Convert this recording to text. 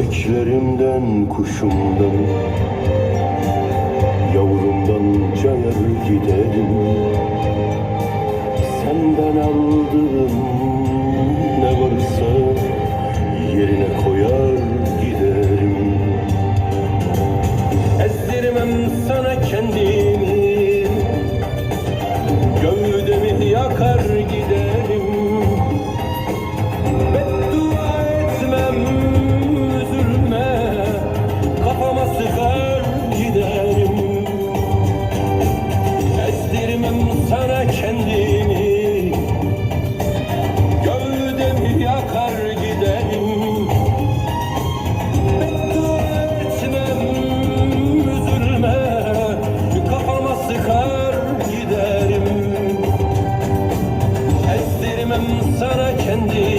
Köpeklerimden, kuşumdan Yavrumdan cayar giderim. Senden aldığım ne varsa Yerine koyar giderim. Ezdirmem sana kendimi sana kendi